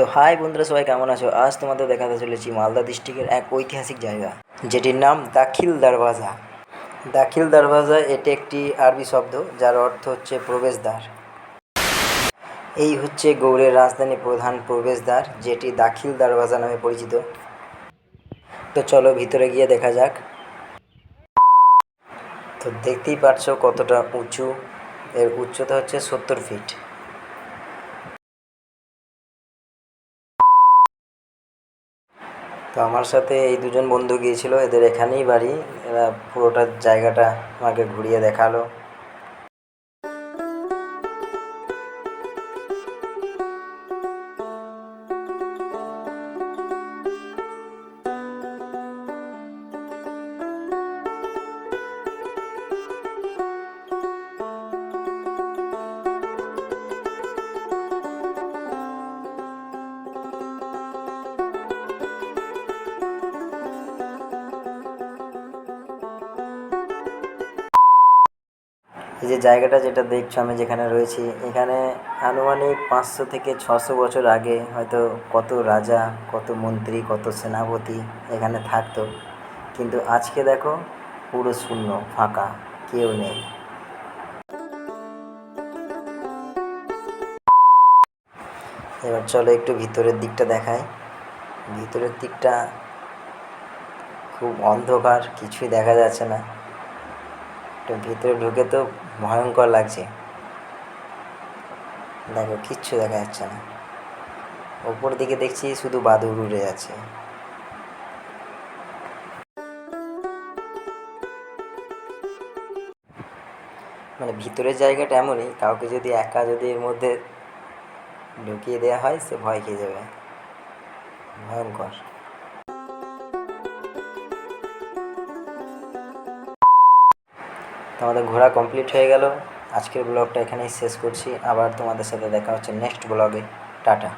তো হাই বন্ধুরা, সবাই কেমন আছো? আজ তোমাদের দেখাতে চলেছি মালদা ডিস্ট্রিক্টের এক ঐতিহাসিক জায়গা, যেটির নাম দাখিল দরওয়াজা দাখিল দরওয়াজা এটি একটি আরবি শব্দ, যার অর্থ হচ্ছে প্রবেশদ্বার। এই হচ্ছে গৌড়ের রাজধানী প্রধান প্রবেশদ্বার, যেটি দাখিল দরওয়াজা নামে পরিচিত। তো চলো ভিতরে গিয়ে দেখা যাক। তো দেখতেই পাচ্ছ কতটা উঁচু। এর উচ্চতা হচ্ছে সত্তর ফিট। তো আমার সাথে এই দুজন বন্ধু গিয়েছিল, এদের এখানেই বাড়ি। এরা পুরোটা জায়গাটা আমাকে ঘুরিয়ে দেখাল। এই যে জায়গাটা যেটা দেখছ আমি যেখানে রয়েছি, এখানে আনুমানিক পাঁচশো থেকে ছশো বছর আগে হয়তো কত রাজা, কত মন্ত্রী, কত সেনাপতি এখানে থাকতো। কিন্তু আজকে দেখো পুরো শূন্য, ফাঁকা, কেউ নেই। এবার চলো একটু ভিতরের দিকটা দেখাই। ভিতরের দিকটা খুব অন্ধকার, কিছুই দেখা যাচ্ছে না। তো ভিতরে ঢুকে তো ভয়ঙ্কর লাগছে। দেখো, কিচ্ছু দেখা যাচ্ছে না। ওপর দিকে দেখছি শুধু বাদুর উড়ে যাচ্ছে। মানে ভিতরের জায়গাটা এমনই, কাউকে যদি একা যদি এর মধ্যে ঢুকিয়ে দেওয়া হয়, সে ভয় খেয়ে যাবে। ভয়ঙ্কর। তো আমাদের ঘোরা কমপ্লিট হয়ে গেল। আজকের ব্লগটা এখানেই শেষ করছি। আবার তোমাদের সাথে দেখা হচ্ছে নেক্সট ব্লগে টাটা।